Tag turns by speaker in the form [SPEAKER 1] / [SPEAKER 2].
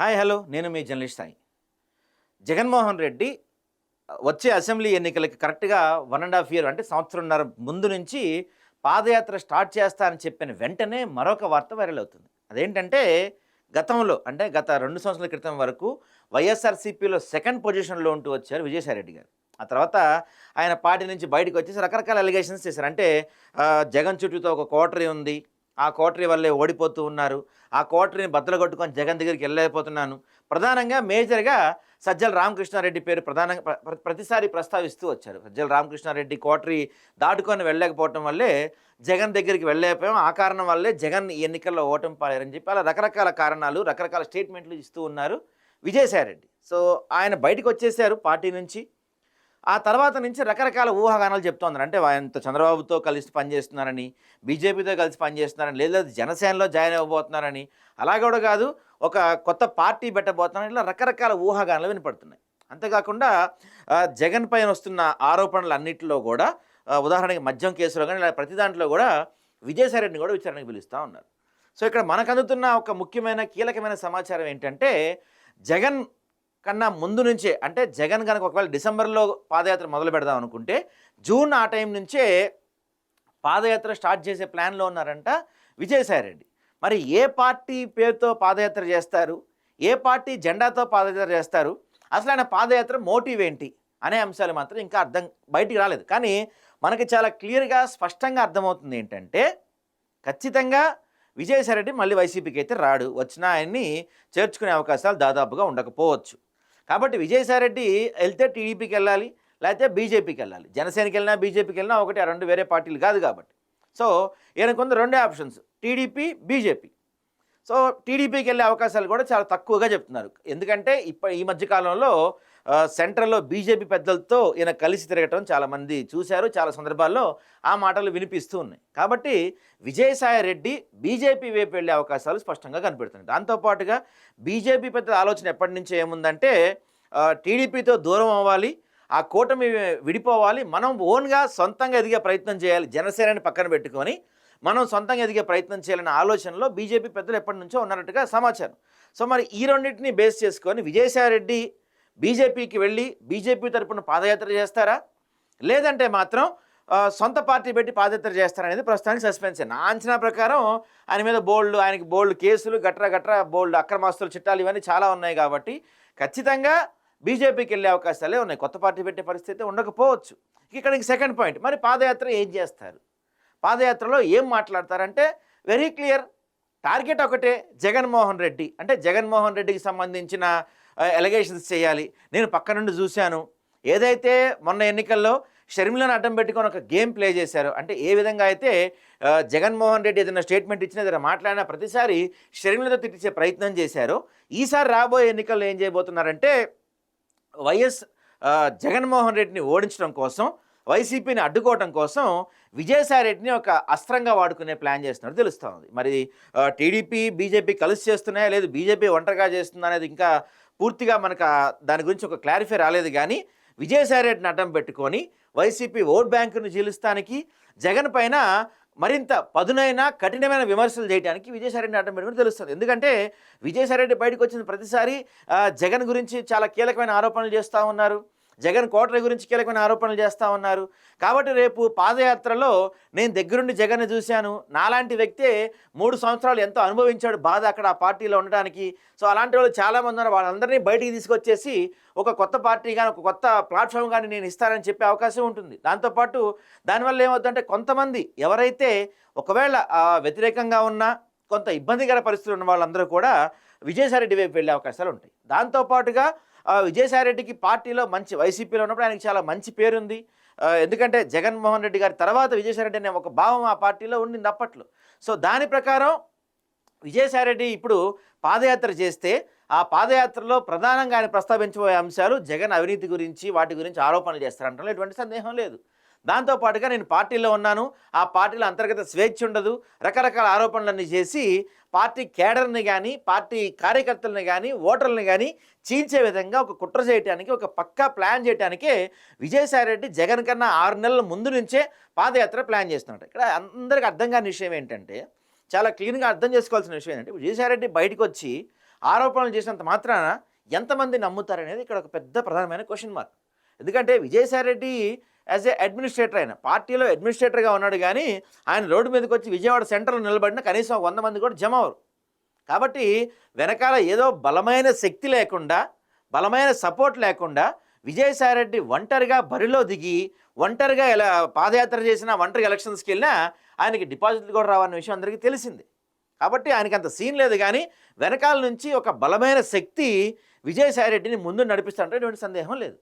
[SPEAKER 1] Hi hello. నేను మీ journalist Sai. Jaganmohan Reddy వచ్చే అసెంబ్లీ ఎన్నికలకి కరెక్ట్గా వన్ అండ్ హాఫ్ ఇయర్ అంటే సంవత్సరంన్నర ముందు నుంచి పాదయాత్ర స్టార్ట్ చేస్తానని చెప్పిన వెంటనే మరొక వార్త వైరల్ అవుతుంది. అదేంటంటే గతంలో అంటే గత రెండు సంవత్సరాల క్రితం వరకు వైఎస్ఆర్సీపీలో సెకండ్ పొజిషన్లో ఉంటూ వచ్చారు విజయసాయిరెడ్డి గారు. ఆ తర్వాత ఆయన పార్టీ నుంచి బయటకు వచ్చేసి రకరకాల అలిగేషన్స్ చేశారు. అంటే జగన్ చుట్టూతో ఒక కోటరీ ఉంది ఆ కోటరీ వల్లే ఓడిపోతూ ఉన్నారు. ఆ కోటరీని బద్దలు కొట్టుకొని జగన్ దగ్గరికి వెళ్ళలేకపోతున్నాను. ప్రధానంగా మేజర్గా సజ్జల రామకృష్ణారెడ్డి పేరు ప్రధానంగా ప్రతిసారి ప్రస్తావిస్తూ వచ్చారు. సజ్జల రామకృష్ణారెడ్డి కోటరీ దాటుకొని వెళ్ళలేకపోవటం వల్లే జగన్ దగ్గరికి వెళ్ళలేకపోయాం. ఆ కారణం వల్లే జగన్ ఈ ఎన్నికల్లో ఓటమి పాలేరని చెప్పి అలా రకరకాల కారణాలు రకరకాల స్టేట్మెంట్లు ఇస్తూ ఉన్నారు విజయసాయిరెడ్డి. సో ఆయన బయటకు వచ్చేసారు పార్టీ నుంచి. ఆ తర్వాత నుంచి రకరకాల ఊహాగానాలు చెప్తోంది. అంటే ఆయనతో చంద్రబాబుతో కలిసి పనిచేస్తున్నారని బీజేపీతో కలిసి పనిచేస్తున్నారని లేదా జనసేనలో జాయిన్ అవ్వబోతున్నారని అలా కూడా కాదు ఒక కొత్త పార్టీ పెట్టబోతున్నారని ఇలా రకరకాల ఊహాగానాలు వినపడుతున్నాయి. అంతేకాకుండా జగన్ పైన వస్తున్న ఆరోపణలు అన్నింటిలో కూడా ఉదాహరణకి మద్యం కేసులో కానీ ఇలా ప్రతి దాంట్లో కూడా విజయసాయిరెడ్డిని కూడా విచారణకు పిలుస్తూ ఉన్నారు. సో ఇక్కడ మనకు అందుతున్న ఒక ముఖ్యమైన కీలకమైన సమాచారం ఏంటంటే జగన్ కన్నా ముందు నుంచే అంటే జగన్ కనుక ఒకవేళ డిసెంబర్లో పాదయాత్ర మొదలు పెడదాం అనుకుంటే జూన్ ఆ టైం నుంచే పాదయాత్ర స్టార్ట్ చేసే ప్లాన్లో ఉన్నారంట విజయసాయిరెడ్డి మరి ఏ పార్టీ పేరుతో పాదయాత్ర చేస్తారు? ఏ పార్టీ జెండాతో పాదయాత్ర చేస్తారు? అసలు ఆయన పాదయాత్ర మోటివ్ ఏంటి? అనే అంశాలు మాత్రం ఇంకా అర్థం బయటికి రాలేదు. కానీ మనకి చాలా క్లియర్గా స్పష్టంగా అర్థమవుతుంది ఏంటంటే ఖచ్చితంగా విజయసాయిరెడ్డి మళ్ళీ వైసీపీకి అయితే రాడు. వచ్చినా ఆయన్ని చేర్చుకునే అవకాశాలు దాదాపుగా ఉండకపోవచ్చు. కాబట్టి విజయసాయిరెడ్డి వెళ్తే టీడీపీకి వెళ్ళాలి లేకపోతే బీజేపీకి వెళ్ళాలి. జనసేనకి వెళ్ళినా బీజేపీకి వెళ్ళినా ఒకటి ఆ రెండు వేరే పార్టీలు కాదు కాబట్టి. సో ఈయనకుంది రెండే ఆప్షన్స్ టీడీపీ బీజేపీ. సో టీడీపీకి వెళ్ళే అవకాశాలు కూడా చాలా తక్కువగా చెప్తున్నారు. ఎందుకంటే ఇప్ప ఈ మధ్య కాలంలో సెంట్రల్లో బీజేపీ పెద్దలతో ఈయన కలిసి తిరగటం చాలామంది చూశారు. చాలా సందర్భాల్లో ఆ మాటలు వినిపిస్తూ ఉన్నాయి. కాబట్టి విజయసాయి రెడ్డి బీజేపీ వైపు వెళ్ళే అవకాశాలు స్పష్టంగా కనిపెడుతున్నాయి దాంతోపాటుగా బీజేపీ పెద్ద ఆలోచన ఎప్పటి నుంచి ఏముందంటే టీడీపీతో దూరం అవ్వాలి ఆ కూటమి విడిపోవాలి మనం ఓన్గా సొంతంగా ఎదిగే ప్రయత్నం చేయాలి జనసేనని పక్కన పెట్టుకొని మనం సొంతంగా ఎదిగే ప్రయత్నం చేయాలనే ఆలోచనలో బీజేపీ పెద్దలు ఎప్పటి నుంచో ఉన్నట్టుగా సమాచారం. సో మరి ఈ రెండింటిని బేస్ చేసుకొని విజయసాయిరెడ్డి బీజేపీకి వెళ్ళి బీజేపీ తరపున పాదయాత్ర చేస్తారా? లేదంటే మాత్రం సొంత పార్టీ పెట్టి పాదయాత్ర చేస్తారనేది ప్రస్తుతానికి సస్పెన్స్. నా అంచనా ప్రకారం ఆయన మీద బోల్డ్ ఆయనకి బోల్డ్ కేసులు గట్రా గట్రా బోల్డ్ అక్రమాస్తులు చిట్టాలు ఇవన్నీ చాలా ఉన్నాయి కాబట్టి ఖచ్చితంగా బీజేపీకి వెళ్ళే అవకాశాలే ఉన్నాయి. కొత్త పార్టీ పెట్టే పరిస్థితి ఉండకపోవచ్చు. ఇక్కడ సెకండ్ పాయింట్. మరి పాదయాత్ర ఏం చేస్తారు? పాదయాత్రలో ఏం మాట్లాడతారంటే వెరీ క్లియర్ టార్గెట్ ఒకటే జగన్మోహన్ రెడ్డి. అంటే జగన్మోహన్ రెడ్డికి సంబంధించిన ఎలిగేషన్స్ చేయాలి. నేను పక్క నుండి చూశాను. ఏదైతే మొన్న ఎన్నికల్లో షర్మిలను అడ్డం పెట్టుకొని ఒక గేమ్ ప్లే చేశారు అంటే ఏ విధంగా అయితే జగన్మోహన్ రెడ్డి ఏదైనా స్టేట్మెంట్ ఇచ్చినా ఏదైనా మాట్లాడినా ప్రతిసారి షర్మిలతో తిట్టించే ప్రయత్నం చేశారు. ఈసారి రాబోయే ఎన్నికల్లో ఏం చేయబోతున్నారంటే వైఎస్ జగన్మోహన్ రెడ్డిని ఓడించడం కోసం వైసీపీని అడ్డుకోవడం కోసం విజయసాయి రెడ్డిని ఒక అస్త్రంగా వాడుకునే ప్లాన్ చేస్తున్నట్టు తెలుస్తూ ఉంది. మరి టీడీపీ బీజేపీ కలిసి చేస్తున్నాయా? లేదు బీజేపీ ఒంటరిగా చేస్తుందా అనేది ఇంకా పూర్తిగా మనకు దాని గురించి ఒక క్లారిఫై రాలేదు కానీ విజయసాయి రెడ్డిని అడ్డం పెట్టుకొని వైసీపీ ఓట్ బ్యాంకును చీలుస్తానికి జగన్ పైన మరింత పదునైన కఠినమైన విమర్శలు చేయడానికి విజయసాయిరెడ్డి అడ్డం పెట్టుకుని తెలుస్తుంది. ఎందుకంటే విజయసాయిరెడ్డి బయటకు వచ్చిన ప్రతిసారి జగన్ గురించి చాలా కీలకమైన ఆరోపణలు చేస్తూ ఉన్నారు. జగన్ కోటరీ గురించి కీలకమైన ఆరోపణలు చేస్తూ ఉన్నారు. కాబట్టి రేపు పాదయాత్రలో నేను దగ్గరుండి జగన్ చూశాను. నాలాంటి వ్యక్తే మూడు సంవత్సరాలు ఎంతో అనుభవించాడు బాధ అక్కడ ఆ పార్టీలో ఉండడానికి సో అలాంటి వాళ్ళు చాలామంది ఉన్నారు. వాళ్ళందరినీ బయటికి తీసుకొచ్చేసి ఒక కొత్త పార్టీ కానీ ఒక కొత్త ప్లాట్ఫామ్ కానీ నేను ఇస్తానని చెప్పే అవకాశం ఉంటుంది. దాంతోపాటు దానివల్ల ఏమవుతుందంటే కొంతమంది ఎవరైతే ఒకవేళ వ్యతిరేకంగా ఉన్నా కొంత ఇబ్బందికర పరిస్థితులు ఉన్న వాళ్ళందరూ కూడా విజయసాయిరెడ్డి వైపు వెళ్ళే అవకాశాలు ఉంటాయి. దాంతోపాటుగా విజయసాయిరెడ్డికి పార్టీలో మంచి వైసీపీలో ఉన్నప్పుడు ఆయనకి చాలా మంచి పేరుంది. ఎందుకంటే జగన్మోహన్ రెడ్డి గారి తర్వాత విజయసాయిరెడ్డి అనే ఒక భావం ఆ పార్టీలో ఉండింది అప్పట్లో. సో దాని ప్రకారం విజయసాయిరెడ్డి ఇప్పుడు పాదయాత్ర చేస్తే ఆ పాదయాత్రలో ప్రధానంగా ఆయన ప్రస్తావించబోయే అంశాలు జగన్ అవినీతి గురించి వాటి గురించి ఆరోపణలు చేస్తారంటే ఎటువంటి సందేహం లేదు. దాంతోపాటుగా నేను పార్టీలో ఉన్నాను. ఆ పార్టీలో అంతర్గత స్వేచ్ఛ ఉండదు. రకరకాల ఆరోపణలన్నీ చేసి పార్టీ కేడర్ని కానీ పార్టీ కార్యకర్తలను కానీ ఓటర్లను కానీ చీల్చే విధంగా ఒక కుట్ర చేయడానికి ఒక పక్కా ప్లాన్ చేయడానికే విజయసాయిరెడ్డి జగన్ కన్నా ఆరు నెలల ముందు నుంచే పాదయాత్ర ప్లాన్ చేస్తున్నాడు. ఇక్కడ అందరికీ అర్థం కాని విషయం ఏంటంటే చాలా క్లీన్గా అర్థం చేసుకోవాల్సిన విషయం ఏంటంటే విజయసాయిరెడ్డి బయటకు వచ్చి ఆరోపణలు చేసినంత మాత్రాన ఎంతమంది నమ్ముతారనేది ఇక్కడ ఒక పెద్ద ప్రధానమైన క్వశ్చన్ మార్క్ ఎందుకంటే Vijayasai Reddy as a administrator ఆయన. పార్టీలో అడ్మినిస్ట్రేటర్గా ఉన్నాడు కానీ ఆయన రోడ్డు మీదకి వచ్చి విజయవాడ సెంటర్లో నిలబడిన కనీసం వంద మంది కూడా జమ అవరు కాబట్టి వెనకాల ఏదో బలమైన శక్తి లేకుండా బలమైన సపోర్ట్ లేకుండా విజయసాయిరెడ్డి ఒంటరిగా బరిలో దిగి ఒంటరిగా ఎలా పాదయాత్ర చేసినా ఒంటరి ఎలక్షన్స్కి వెళ్ళినా ఆయనకి డిపాజిట్లు కూడా రావన్న విషయం అందరికీ తెలిసింది. కాబట్టి ఆయనకి అంత సీన్ లేదు కానీ వెనకాల నుంచి ఒక బలమైన శక్తి విజయసాయిరెడ్డిని ముందు నడిపిస్తాడంటే ఎటువంటి సందేహం లేదు.